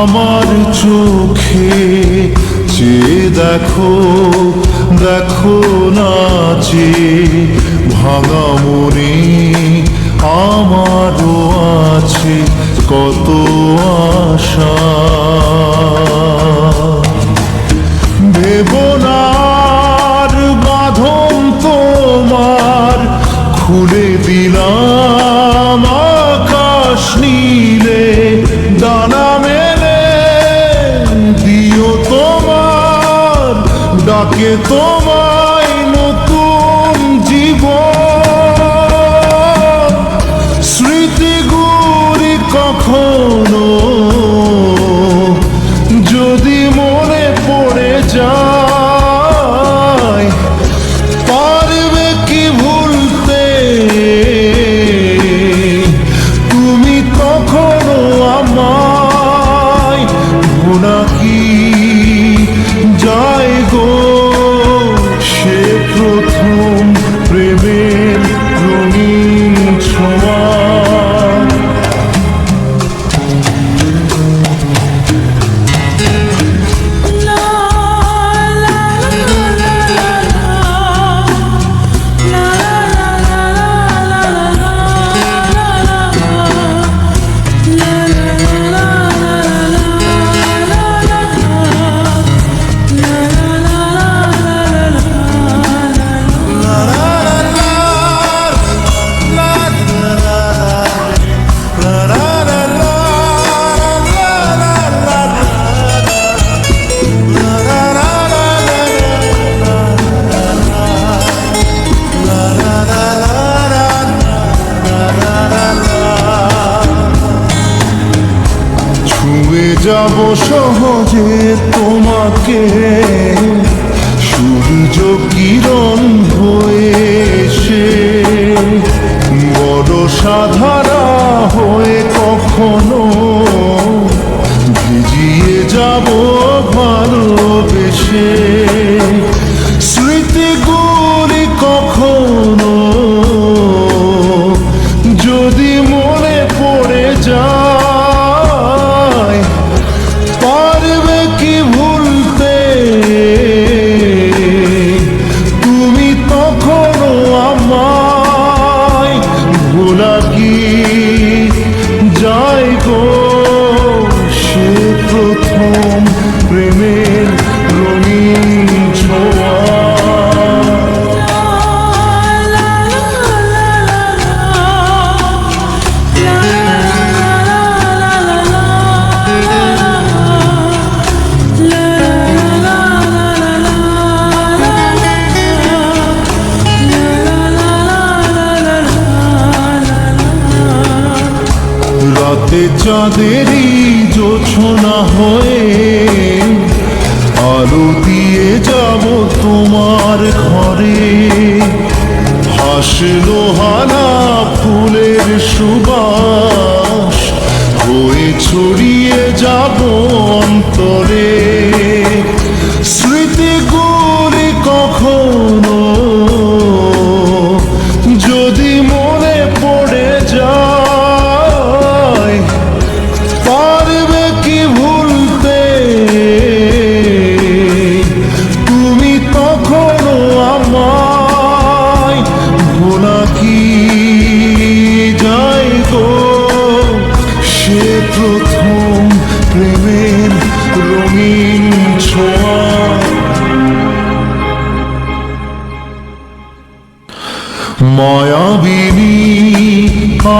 আমার চোখে, যে দেখো দেখো না যে ভাঙা মনে আমারও আছে কত আশা। ভেবনার বাঁধন তোমার খুলে দিলাম আকাশ নিয়ে que যাব সহজে তোমাকে। সূর্য কিরণ হয়ে সে বড় সাধারা হয়ে কখনো ভিজিয়ে যাব প্রথম রাতে চাঁদেরই জোছনা হয়ে আলো দিয়ে যাব তোমার ঘরে। হাসলো হানা ফুলের সুবাস হয়ে ছড়িয়ে